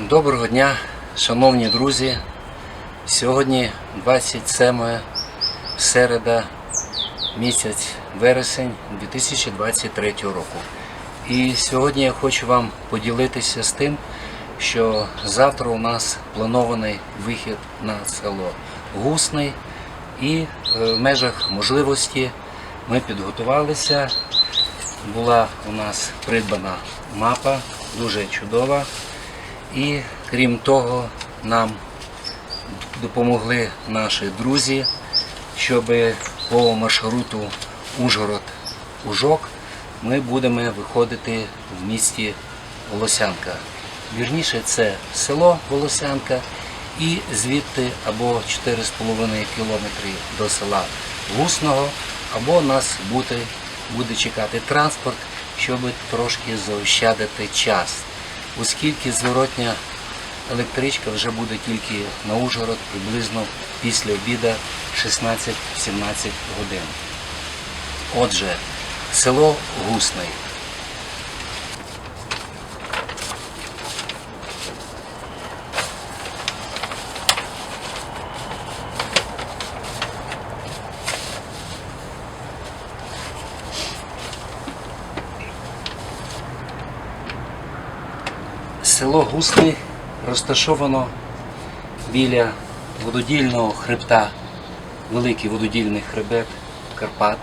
Доброго дня, шановні друзі. Сьогодні 27 середа, місяць вересень 2023 року. І сьогодні я хочу вам поділитися з тим, що завтра у нас планований вихід на село Гусний. І е, в межах можливості ми підготувалися. Була у нас придбана мапа, дуже чудова. І крім того, нам допомогли наші друзі, щоб по маршруту Ужгород-Ужок ми будемо виходити в місті Волосянка. Вірніше, це село Волосянка і звідти або 4,5 кілометри до села Гусного, або нас буде, буде чекати транспорт, щоб трошки заощадити час оскільки зворотня електричка вже буде тільки на Ужгород приблизно після обіда 16-17 годин. Отже, село Гусний. Село Гусний розташовано біля вододільного хребта, великий вододільний хребет Карпат,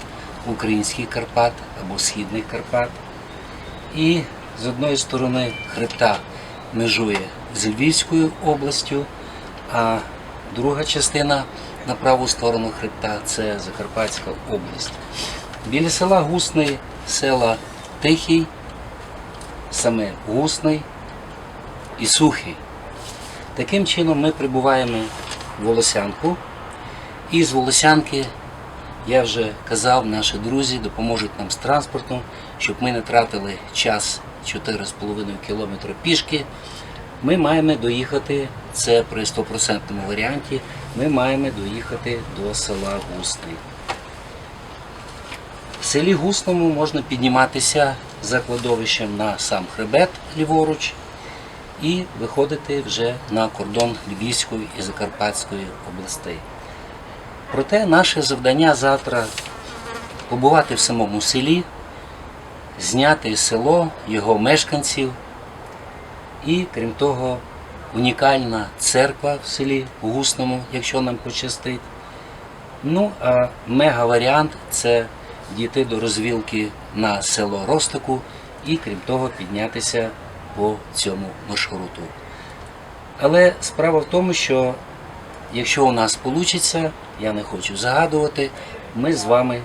український Карпат або Східний Карпат. І з одної сторони хребта межує з Львівською областю, а друга частина на праву сторону хребта це Закарпатська область. Біля села Гусний, села Тихий, саме Гусний і сухий. Таким чином ми прибуваємо в Волосянку. І з Волосянки, я вже казав, наші друзі допоможуть нам з транспортом, щоб ми не тратили час 4,5 км пішки. Ми маємо доїхати, це при 100% варіанті, ми маємо доїхати до села Гусний. В селі Гусному можна підніматися за кладовищем на сам хребет ліворуч і виходити вже на кордон Львівської і Закарпатської областей. Проте наше завдання завтра побувати в самому селі, зняти село, його мешканців і, крім того, унікальна церква в селі Гусному, якщо нам пощастить. Ну, а мега-варіант це дійти до розвілки на село Ростику і, крім того, піднятися по цьому маршруту. Але справа в тому, що якщо у нас вийде, я не хочу загадувати, ми з вами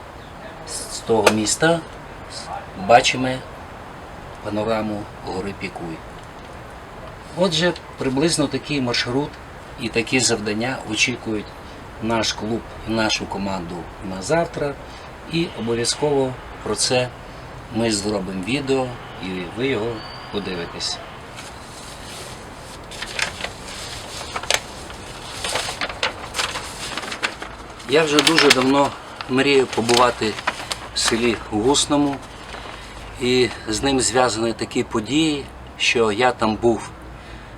з того міста бачимо панораму гори Пікуй. Отже, приблизно такий маршрут і такі завдання очікують наш клуб і нашу команду на завтра. І обов'язково про це ми зробимо відео і ви його подивитесь. Я вже дуже давно мрію побувати в селі Гусному, і з ним зв'язані такі події, що я там був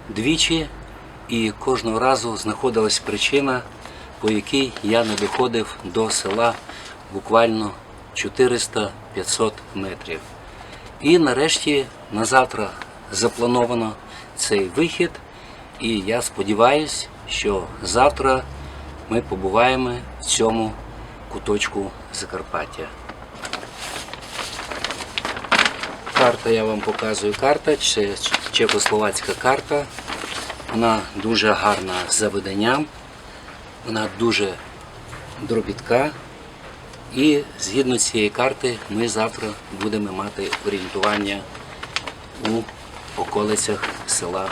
двічі, і кожного разу знаходилась причина, по якій я не доходив до села буквально 400-500 метрів. І нарешті на завтра заплановано цей вихід. І я сподіваюся, що завтра ми побуваємо в цьому куточку Закарпаття. Карта я вам показую карта, це чехословацька карта. Вона дуже гарна за виданням, вона дуже дробітка. І згідно цієї карти ми завтра будемо мати орієнтування у околицях села